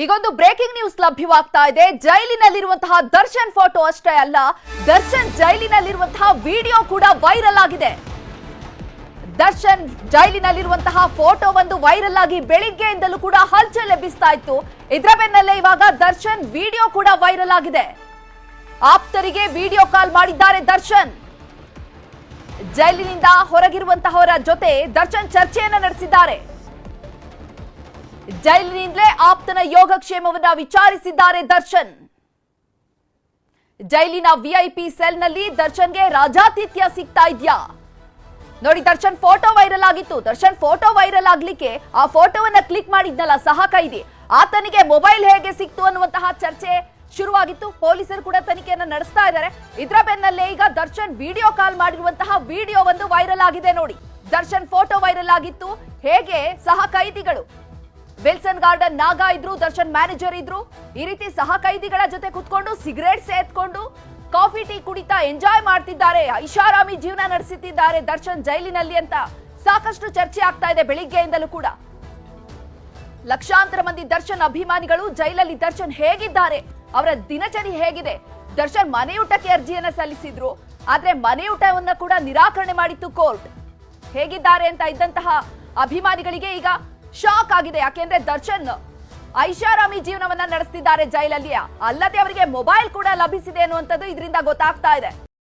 ಈಗೊಂದು breaking news ಲಭ್ಯವಾಗ್ತಾ ಇದೆ. ಜೈಲಿನಲ್ಲಿರುವಂತಹ Darshan photo ಅಷ್ಟೇ ಅಲ್ಲ, ದರ್ಶನ್ ಜೈಲಿನಲ್ಲಿರುವಂತಹ ವಿಡಿಯೋ ಕೂಡ ವೈರಲ್ ಆಗಿದೆ. ದರ್ಶನ್ ಜೈಲಿನಲ್ಲಿರುವಂತಹ ಫೋಟೋ ಒಂದು ವೈರಲ್ ಆಗಿ ಬೆಳಿಗ್ಗೆಯಿಂದಲೂ ಕೂಡ ಹಲ್ಚಲ್ ಎಬ್ಬಿಸ್ತಾ ಇತ್ತು. ಇದರ ಬೆನ್ನಲ್ಲೇ ಇವಾಗ ದರ್ಶನ್ ವಿಡಿಯೋ ಕೂಡ ವೈರಲ್ ಆಗಿದೆ. ಆಪ್ತರಿಗೆ ವಿಡಿಯೋ ಕಾಲ್ ಮಾಡಿದ್ದಾರೆ ದರ್ಶನ್. ಜೈಲಿನಿಂದ ಹೊರಗಿರುವಂತಹವರ ಜೊತೆ ದರ್ಶನ್ ಚರ್ಚೆಯನ್ನ ನಡೆಸಿದ್ದಾರೆ. ಜೈಲಿನಿಂದಲೇ ಆಪ್ತನ ಯೋಗಕ್ಷೇಮವನ್ನ ವಿಚಾರಿಸಿದ್ದಾರೆ ದರ್ಶನ್. ಜೈಲಿನ ವಿಐಪಿ ಸೆಲ್ನಲ್ಲಿ ದರ್ಶನ್ಗೆ ರಾಜಾತಿಥ್ಯ ಸಿಗ್ತಾ ಇದ್ಯಾ? ನೋಡಿ, ದರ್ಶನ್ ಫೋಟೋ ವೈರಲ್ ಆಗಿತ್ತು. ದರ್ಶನ್ ಫೋಟೋ ವೈರಲ್ ಆಗ್ಲಿಕ್ಕೆ ಆ ಫೋಟೋವನ್ನ ಕ್ಲಿಕ್ ಮಾಡಿದ್ನಲ್ಲ ಸಹ ಕೈದಿ ಆತನಿಗೆ ಮೊಬೈಲ್ ಹೇಗೆ ಸಿಕ್ತು ಅನ್ನುವಂತಹ ಚರ್ಚೆ ಶುರುವಾಗಿತ್ತು. ಪೊಲೀಸರು ಕೂಡ ತನಿಖೆಯನ್ನು ನಡೆಸ್ತಾ ಇದ್ದಾರೆ. ಇದರ ಬೆನ್ನಲ್ಲೇ ಈಗ ದರ್ಶನ್ ವಿಡಿಯೋ ಕಾಲ್ ಮಾಡಿರುವಂತಹ ವಿಡಿಯೋ ಒಂದು ವೈರಲ್ ಆಗಿದೆ ನೋಡಿ. ದರ್ಶನ್ ಫೋಟೋ ವೈರಲ್ ಆಗಿತ್ತು. ಹೇಗೆ ಸಹ ಕೈದಿಗಳು ವಿಲ್ಸನ್ ಗಾರ್ಡನ್ ನಾಗ ಇದ್ರು, ದರ್ಶನ್ ಮ್ಯಾನೇಜರ್ ಇದ್ರು. ಈ ರೀತಿ ಸಹ ಕೈದಿಗಳ ಜೊತೆ ಕುತ್ಕೊಂಡು ಸಿಗರೇಟ್ ಸೇತ್ಕೊಂಡು ಕಾಫಿ, ಟೀ ಕುಡಿತಾ ಎಂಜಾಯ್ ಮಾಡ್ತಿದ್ದಾರೆ. ಐಷಾರಾಮಿ ಜೀವನ ನಡೆಸುತ್ತಿದ್ದಾರೆ ದರ್ಶನ್ ಜೈಲಿನಲ್ಲಿ ಅಂತ ಸಾಕಷ್ಟು ಚರ್ಚೆ ಆಗ್ತಾ ಇದೆ ಬೆಳಿಗ್ಗೆಯಿಂದಲೂ ಕೂಡ. ಲಕ್ಷಾಂತರ ಮಂದಿ ದರ್ಶನ್ ಅಭಿಮಾನಿಗಳು ಜೈಲಲ್ಲಿ ದರ್ಶನ್ ಹೇಗಿದ್ದಾರೆ, ಅವರ ದಿನಚರಿ ಹೇಗಿದೆ? ದರ್ಶನ್ ಮನೆಯೂಟಕ್ಕೆ ಅರ್ಜಿಯನ್ನ ಸಲ್ಲಿಸಿದ್ರು, ಆದ್ರೆ ಮನೆಯೂಟವನ್ನ ಕೂಡ ನಿರಾಕರಣೆ ಮಾಡಿತ್ತು ಕೋರ್ಟ್. ಹೇಗಿದ್ದಾರೆ ಅಂತ ಇದ್ದಂತಹ ಅಭಿಮಾನಿಗಳಿಗೆ ಈಗ ಶಾಕ್ ಆಗಿದೆ. ಯಾಕೆಂದ್ರೆ ದರ್ಶನ್ ಐಷಾರಾಮಿ ಜೀವನವನ್ನ ನಡೆಸ್ತಿದ್ದಾರೆ ಜೈಲಲ್ಲಿ ಅಲ್ಲದೆ ಅವರಿಗೆ ಮೊಬೈಲ್ ಕೂಡ ಲಭಿಸಿದೆ ಅನ್ನುವಂಥದ್ದು ಇದರಿಂದ ಗೊತ್ತಾಗ್ತಾ ಇದೆ.